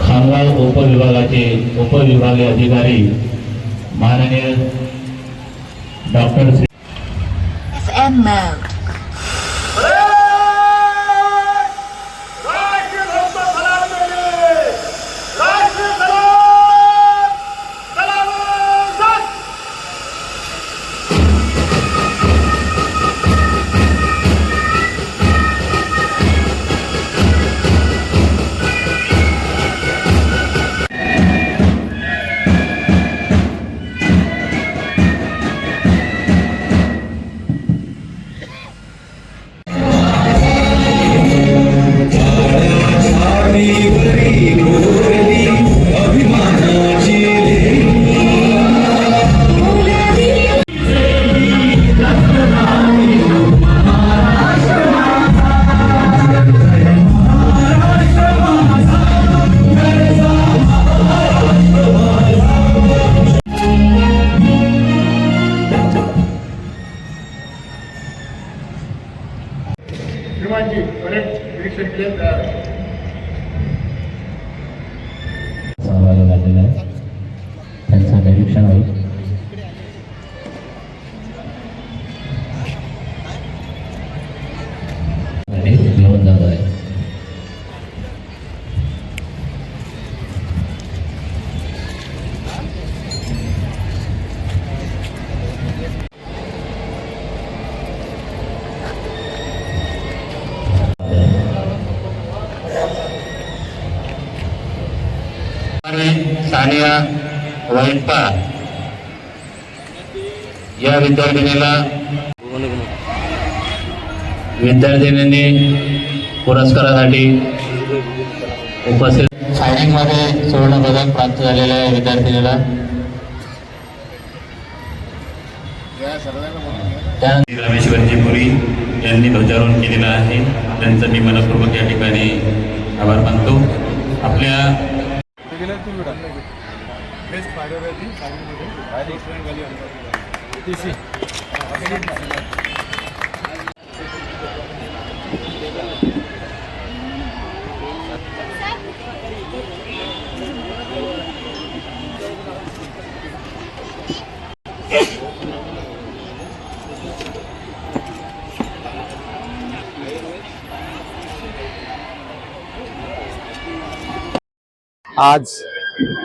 खामगाव उपविभागाचे उपविभागीय अधिकारी माननीय डॉक्टर श्री श्रीमानजी करेक्ट निरीक्षण केले तयार आहे. सहभागी झालेला आहे त्यांचं निरीक्षण होईल सानिया वैंपा या विद्यार्थिनीला विद्यार्थिनींनी पुरस्कारासाठी उपस्थित फायरिंगमध्ये सुवर्ण पदक प्राप्त झालेल्या या विद्यार्थिनीला. त्यानंतर रामेश्वरजी पुरी यांनी ध्वजारोहण केलेलं आहे. त्यांचं मी मनपूर्वक या ठिकाणी आभार मानतो. आपल्या आज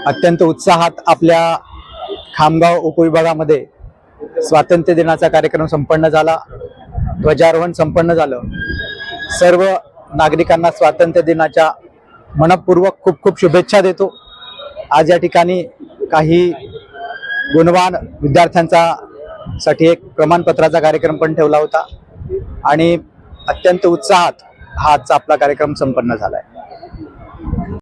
अत्यंत उत्साहात आपल्या खामगाव उपविभागामध्ये स्वातंत्र्य दिनाचा कार्यक्रम संपन्न झाला. ध्वजारोहण संपन्न झालं. सर्व नागरिकांना स्वातंत्र्य दिनाच्या मनपूर्वक खूप खूप शुभेच्छा देतो. आज या ठिकाणी काही गुणवान विद्यार्थ्यांचा साठी एक प्रमाणपत्राचा कार्यक्रम पण ठेवला होता. आणि अत्यंत उत्साहात हा आजचा आपला कार्यक्रम संपन्न झाला आहे